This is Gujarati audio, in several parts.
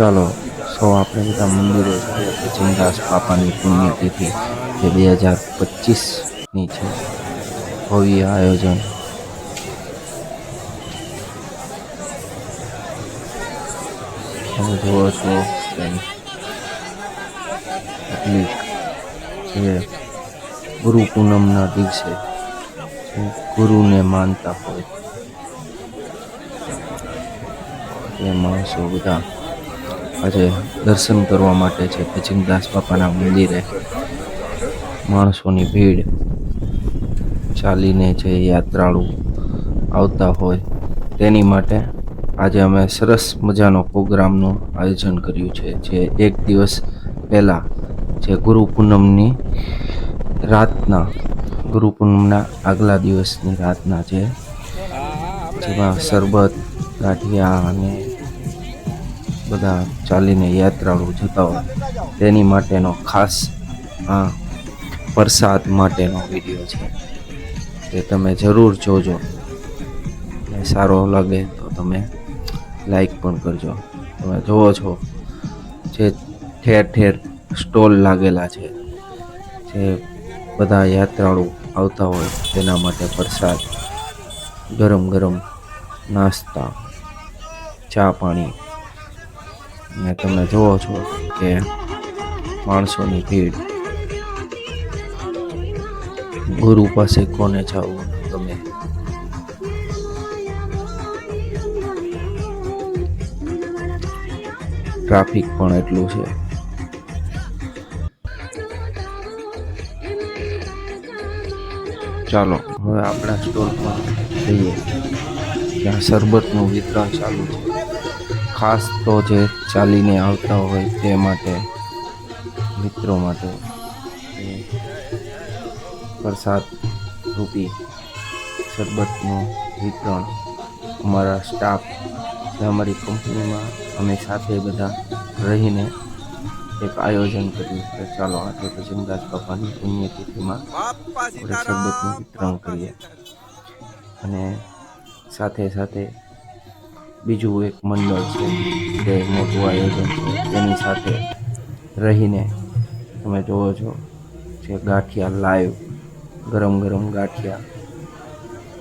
ચાલો, સૌ આપણે બધા મંદિરે ચિંદાસ બાપાની પુણ્યતિથિ જે બે હજાર પચીસની છે. ભવ્ય આયોજન. તમે જુઓ છો જે ગુરુ પૂનમના દિવસે ગુરુને માનતા હોય, એ માણસો બધા આજે દર્શન કરવા માટે છે ભજનદાસ બાપાના મંદિરે માણસોની ભીડ ચાલીને જે યાત્રાળુ આવતા હોય તેની માટે આજે અમે સરસ મજાનો પ્રોગ્રામનું આયોજન કર્યું છે, જે એક દિવસ પહેલાં જે ગુરુ પૂનમની રાતના, ગુરુ પૂનમના આગલા દિવસની રાતના છે જેમાં શરબત, ગાંઠિયા અને બધા ચાલીને યાત્રાળુ જતા હોય. તેની માટેનો ખાસ આ પ્રસાદ માટેનો વીડિયો છે. તે તમે જરૂર જોજો. અને સારો લાગે તો તમે લાઈક પણ કરજો. તમે જુઓ છો જે ઠેર ઠેર સ્ટોલ લાગેલા છે. જે બધા યાત્રાળુ આવતા હોય તેના માટે પ્રસાદ, ગરમ ગરમ નાસ્તા, ચા પાણી ને તમે જુઓ છો કે માણસોની ભીડ. ગુરુ પાસે કોને જવું તમે. ટ્રાફિક પણ એટલું છે. ચાલો, હવે આપણા સ્ટોલ જઈએ. ત્યાં શરબતનું વિતરણ ચાલુ છે. ખાસ તો જે ચાલીને આવતા હોય તે માટે, મિત્રો માટે પ્રસાદ રૂપી શરબતનું વિતરણ અમારા સ્ટાફ જે અમારી કંપનીમાં અમે સાથે બધા રહીને એક આયોજન કર્યું કે ચાલો આજે ભજનદાસ બાપાની પુણ્યતિથિમાં આપણે શરબતનું વિતરણ કરીએ. અને સાથે સાથે બીજું એક મંડળ છે, જે મોટું આયોજન છે, તેની સાથે રહીને તમે જુઓ છો જે ગાંઠિયા લાઈવ, ગરમ ગરમ ગાંઠિયા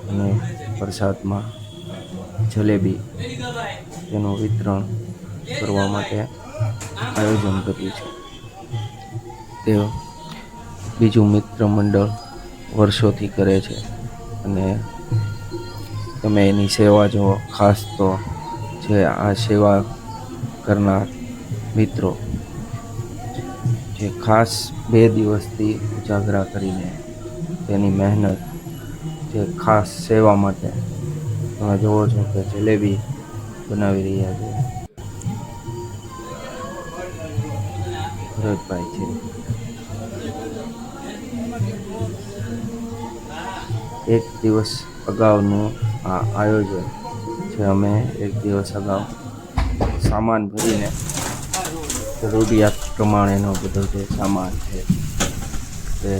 અને પ્રસાદમાં જલેબી તેનું વિતરણ કરવા માટે આયોજન કર્યું છે. તે બીજું મિત્ર મંડળ વર્ષોથી કરે છે અને તમે એની સેવા જુઓ, ખાસ તો જે આ સેવા કરનાર મિત્રો. જે ખાસ બે દિવસથી ઉજાગરા કરીને તેની મહેનત, જે ખાસ સેવા માટે તમે જુઓ છો કે જલેબી બનાવી રહ્યા છે. ભરતભાઈ છે. એક દિવસ અગાઉનું આ આયોજન જે અમે એક દિવસ અગાઉ સામાન ભરીને જરૂરિયાત પ્રમાણેનો બધો જે સામાન છે તે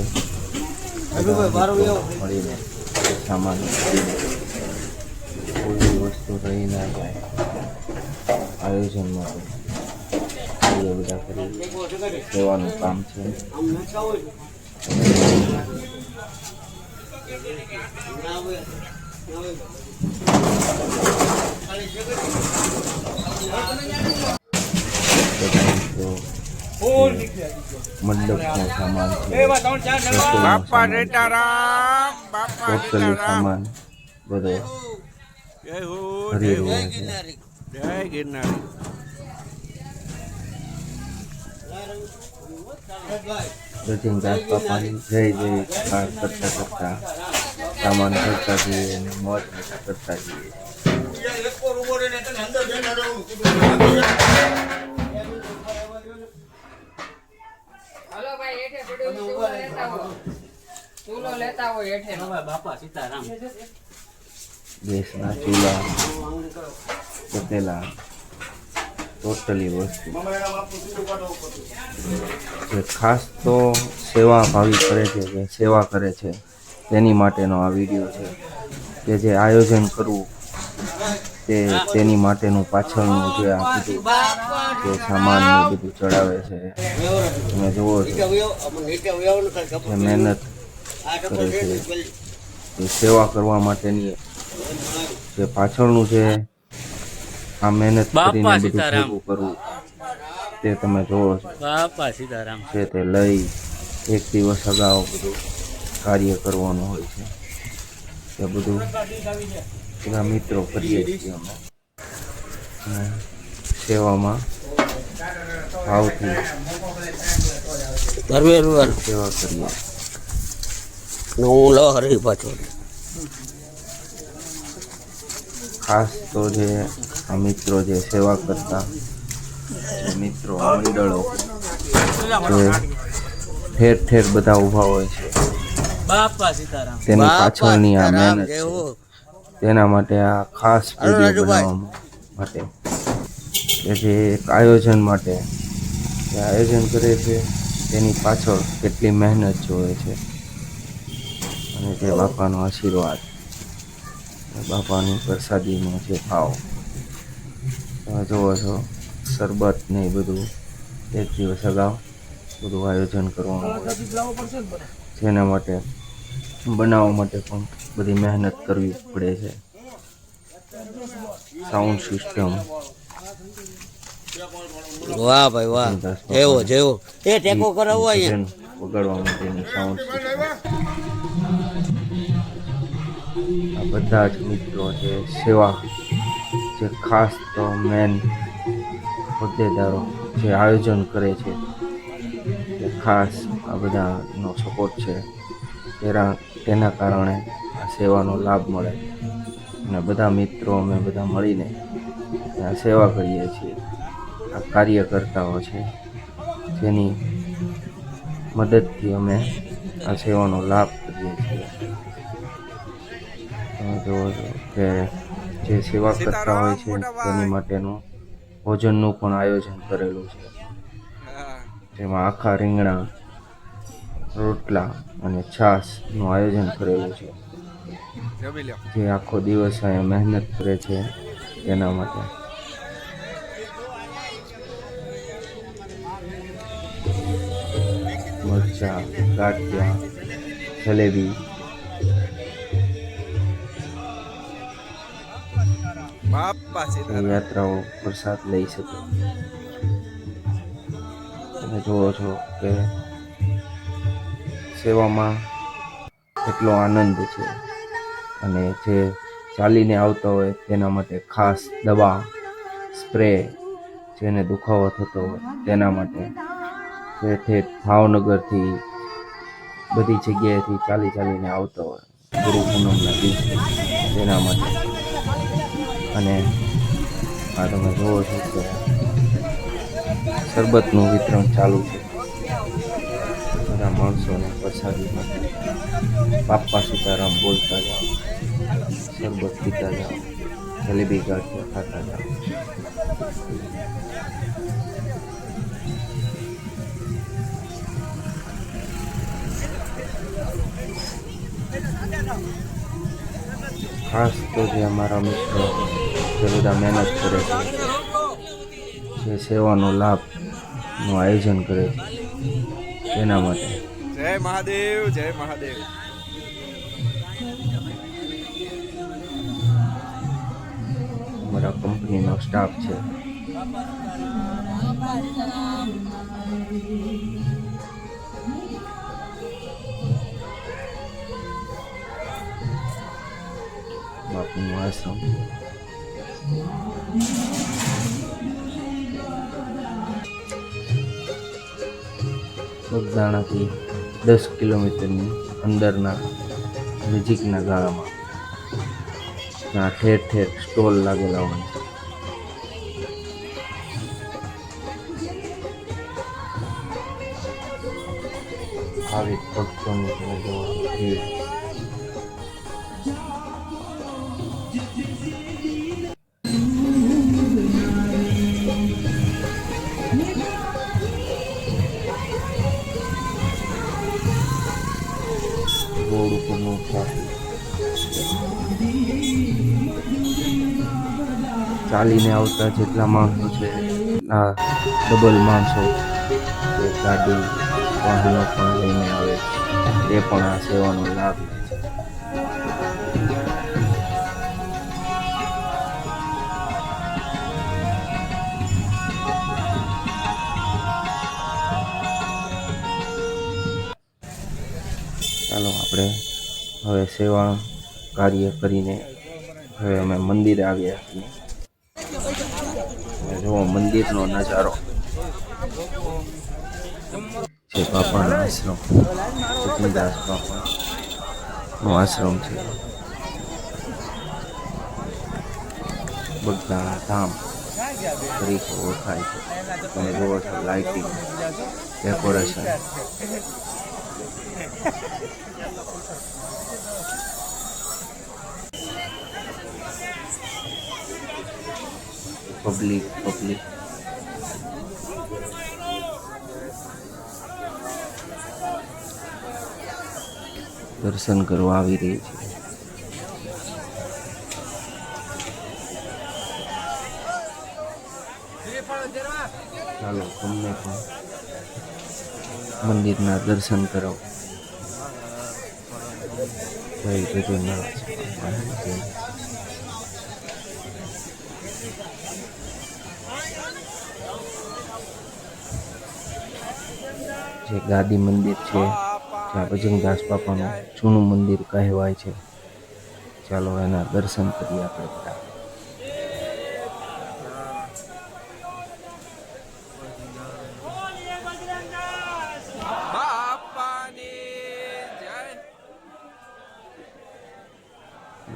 મળીને સામાન ભરીને કોઈ વસ્તુ રહી ના જાય. આયોજન માટે બધા કરી દેવાનું કામ છે. મંડપનો સામાન બાપા છે. બાપા સામાન બધો જય હો જય હો. જય ગિરનારી. રજનદાસ બાપાની જય જય કાર કરતા કરતા સામાન કરતા જઈએ અને મોજ મજા કરતા જઈએ દેશના ચૂલા. લેતા ટોટલી વસ્તુ. ખાસ તો સેવા ભાવી કરે છે જે સેવા કરે છે. તેની માટેનો આ વીડિયો છે કે જે આયોજન કરવું તે તેની માટેનું પાછળનું જે આ બધું જે સામાન બધું ચડાવે છે. તમે જુઓ છો મહેનત કરે છે. સેવા કરવા માટેની જે પાછળનું જે આ મહેનત કરીને બધું ભેગું કરવું. તે તમે જોવો છો. બાપા સીતારામ. છે તે લઈ એક દિવસ અગાઉ બધું કાર્ય કરવાનું હોય છે. તે બધું બધા મિત્રો કરીએ છીએ અમે. સેવામાં ભાવથી સેવા કરીએ. હું લો હરી પાછો. ખાસ તો જે મિત્રો જે સેવા કરતા મિત્રો મંડળો જે ઠેર ઠેર બધા ઊભા હોય છે. બાપા તેની પાછળની આ મહેનત છે. તેના માટે આ ખાસ વીડિયો બનાવવા માટે. કે જે એક આયોજન માટે જે આયોજન કરે છે તેની પાછળ કેટલી મહેનત જોવે છે. અને તે બાપાનો આશીર્વાદ. બાપાની પ્રસાદીનો જે ભાવ. જુઓ છો શરબત ને એ બધું એક દિવસ અગાઉ બધું આયોજન કરવાનું જેના માટે બનાવવા માટે પણ બધી મહેનત કરવી પડે છે. સાઉન્ડ સિસ્ટમ વાહ ભાઈ વાહ. જેવો જેવો. એ ટેકો કરાવો અહીંયા. વગાડવા માટેની સાઉન્ડ સિસ્ટમ આ બધા જ મિત્રો છે સેવા જે ખાસ તો મેન હોદ્દેદારો જે આયોજન કરે છે તે ખાસ આ બધાનો સપોર્ટ છે તેના તેના કારણે આ સેવાનો લાભ મળે. અને બધા મિત્રો અમે બધા મળીને આ સેવા કરીએ છીએ. આ કાર્યકર્તાઓ છે, જેની મદદથી અમે આ સેવાનો લાભ કરીએ છીએ. જુઓ છો કે જે સેવા કરતા હોય છે તેની માટેનું ભોજનનું પણ આયોજન કરેલું છે. જેમાં આખા રીંગણા રોટલા અને છાશનું આયોજન કરેલું છે. જે આખો દિવસ અહીંયા મહેનત કરે છે તેના માટે. મરચા ગાંઠિયા જલેબી યાત્રાઓ પ્રસાદ લઈ શકે. તમે જુઓ છો કે સેવામાં કેટલો આનંદ છે અને જે ચાલીને આવતા હોય તેના માટે ખાસ દવા સ્પ્રે જેને દુખાવો થતો હોય તેના માટે. જે તે ભાવનગરથી બધી જગ્યાએથી ચાલી ચાલીને આવતા હોય. ગુરુ પૂનમના દિવસે તેના માટે. અને આ તમે જુઓ છો કે શરબતનું વિતરણ ચાલુ છે. બધા માણસોને પ્રસાદી માટે બાપા સીતારામ બોલતા જાઓ, શરબત પીતા જાઓ, જલેબી ગાંઠિયા ખાતા જાઓ. ખાસ તો જે અમારા મિત્રો જે બધા મહેનત કરે છે. જે સેવાનો લાભનું આયોજન કરે છે. તેના માટે. જય મહાદેવ જય મહાદેવ. અમારા કંપનીનો સ્ટાફ છે. બાપુનું આશ્રમ બગદાણાથી દસ કિલોમીટરની અંદરના નજીકના ગાળામાં. ત્યાં ઠેર ઠેર સ્ટોલ લાગેલા હોય. છે આવી ભક્તોની જોવા ભીડ. ચાલીને આવતા જેટલા માણસો છે, આ ડબલ માણસો જે ગાડી વાહનો પણ લઈને આવે એ પણ આ સેવાનો લાભ લે છે. ચાલો આપણે હવે સેવા કાર્ય કરીને હવે અમે મંદિરે આવ્યા છીએ. જુઓ મંદિરનો નજારો. છે બાપાનો આશ્રમ આશ્રમ છે. બગદાણા ધામ તરીકે ઓળખાય છે. તમે જુઓ છો લાઇટિંગ ડેકોરેશન પબ્લિક પબ્લિક દર્શન કરવા આવી રહી છે. ચાલો, તમને પણ મંદિરના દર્શન કરો જય જગન્નાથ. જે ગાદી મંદિર છે, જ્યાં ભજનદાસ બાપાનું જૂનું મંદિર કહેવાય છે. ચાલો એના દર્શન કરીએ આપણે બધા.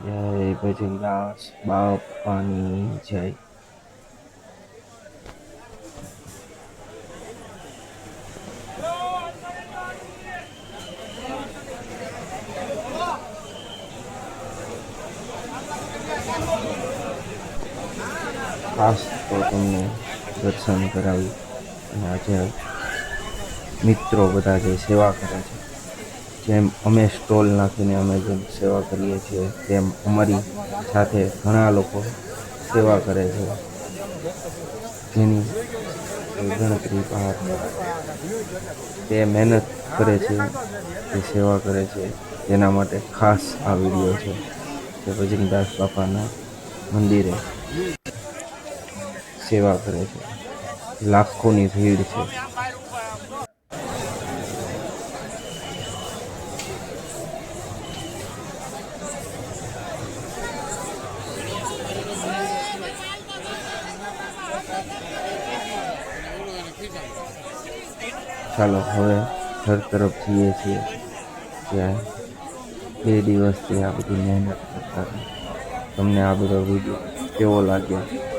જય ભજનદાસ બાપાની જય ખાસ તો તમને દર્શન કરાવી અને આજે મિત્રો બધા જે સેવા કરે છે, જેમ અમે સ્ટોલ નાખીને અમે જેમ સેવા કરીએ છીએ, તેમ અમારી સાથે ઘણા લોકો સેવા કરે છે. જેની ગણતરી બહાર તે મહેનત કરે છે, તે સેવા કરે છે. તેના માટે ખાસ આ વીડિયો છે કે ભજનદાસ બાપાના મંદિરે સેવા કરે છે. લાખોની ભીડ છે ચાલો હવે ઘર તરફ જઈએ છીએ ત્યાં બે દિવસથી આ બધી મહેનત કરતા હતા તમને આ બધો વીડિયો કેવો લાગ્યો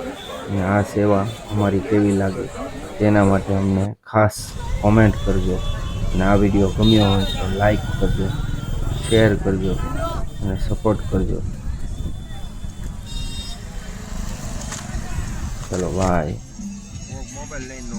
અને આ સેવા અમારી કેવી લાગે, તેના માટે અમને ખાસ કોમેન્ટ કરજો. અને આ વીડિયો ગમ્યો હોય તો લાઈક કરજો શેર કરજો, અને સપોર્ટ કરજો. ચલો બાય મોબાઈલ લઈને